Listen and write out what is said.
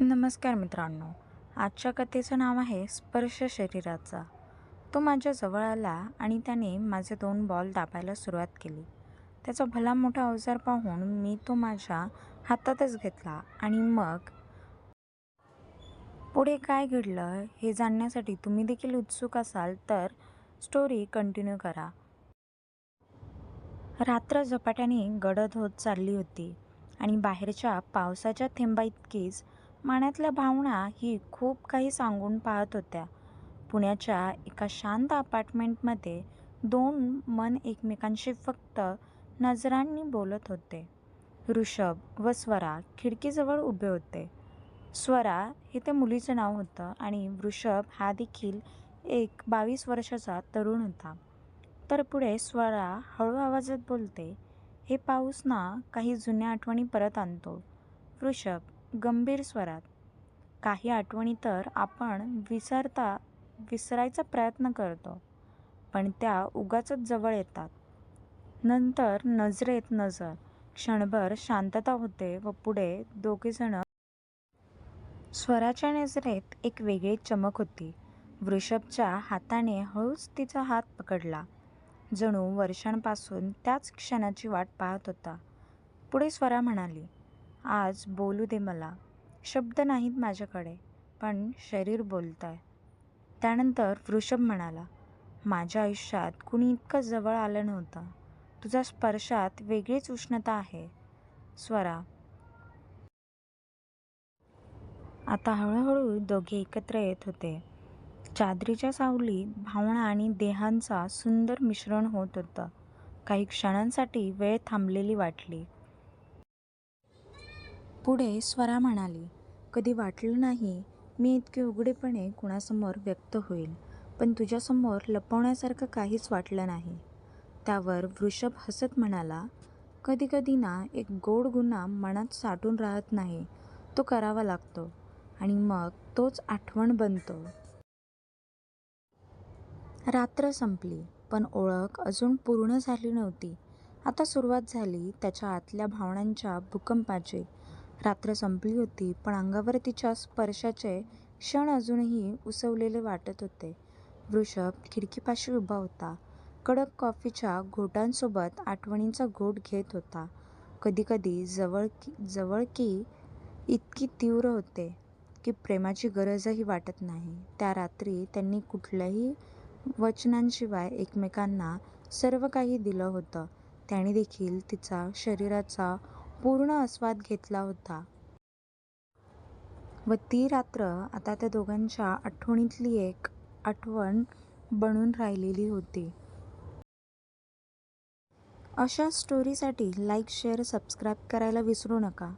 नमस्कार मित्रांनो. आजच्या कथेचं नाव आहे स्पर्श शरीराचा. तो माझ्या जवळ आला आणि त्याने माझे दोन बॉल दाबायला सुरुवात केली. त्याचा भला मोठा अवजार पाहून मी तो माझ्या हातातच घेतला आणि मग पुढे काय घडलं हे जाणण्यासाठी तुम्ही देखील उत्सुक असाल तर स्टोरी कंटिन्यू करा. रात्र झपाट्याने गडद होत चालली होती आणि बाहेरच्या पावसाच्या थेंबाइतकीच मनातल्या भावना ही खूप काही सांगून पाहत होत्या. पुण्याच्या एका शांत अपार्टमेंटमध्ये दोन मन एकमेकांशी फक्त नजरांनी बोलत होते. ऋषभ व स्वरा खिडकीजवळ उभे होते. स्वरा हे त्या मुलीचं नाव होतं आणि वृषभ हा देखील एक बावीस वर्षाचा तरुण होता. तर पुढे स्वरा हळू आवाजात बोलते हे पाऊस ना काही जुन्या आठवणी परत आणतो. वृषभ गंभीर स्वरात. काही आठवणी तर आपण विसरता विसरायचा प्रयत्न करतो पण त्या उगाचच जवळ येतात. नंतर नजरेत नजर क्षणभर शांतता होते व पुढे दोघेजण स्वराच्या नजरेत एक वेगळी चमक होती. वृषभच्या हाताने हळूच तिचा हात पकडला. जणू वर्षांपासून त्याच क्षणाची वाट पाहत होता. पुढे स्वरा म्हणाली आज बोलू दे मला. शब्द नाहीत माझ्याकडे पण शरीर बोलत आहे त्यानंतर वृषभ म्हणाला माझ्या आयुष्यात कुणी इतकं जवळ आलं नव्हतं. तुझ्या स्पर्शात वेगळीच उष्णता आहे. स्वरा. आता हळूहळू दोघे एकत्र येत होते. चादरीच्या सावलीत भावना आणि देहांचा सुंदर मिश्रण होत होतं. काही क्षणांसाठी वेळ थांबलेली वाटली. पुढे स्वरा म्हणाली कधी वाटलं नाही मी इतके उघडेपणे कुणासमोर व्यक्त होईल पण तुझ्यासमोर लपवण्यासारखं काहीच वाटलं नाही. त्यावर वृषभ हसत म्हणाला कधीकधी ना एक गोड गुन्हा मनात साठून राहत नाही तो करावा लागतो आणि मग तोच आठवण बनतो. रात्र संपली पण ओळख अजून पूर्ण झाली नव्हती. आता सुरुवात झाली त्याच्या आतल्या भावनांच्या भूकंपाची. रात्र संपली होती पण अंगावर तिच्या स्पर्शाचे क्षण अजूनही उसवलेले वाटत होते. वृषभ खिडकीपाशी उभा होता. कडक कॉफीच्या घोटांसोबत आठवणींचा घोट घेत होता. कधीकधी जवळ जवळ की इतकी तीव्र होते की प्रेमाची गरजही वाटत नाही. त्या रात्री त्यांनी कुठल्याही वचनांशिवाय एकमेकांना सर्व काही दिलं होतं. त्याने देखील तिचा शरीराचा पूर्ण आस्वाद घेतला होता. व ती रात्र आता त्या दोघांच्या आठवणीतली एक आठवण बनून राहिलेली होती. अशा स्टोरीसाठी लाईक शेअर सबस्क्राईब करायला विसरू नका.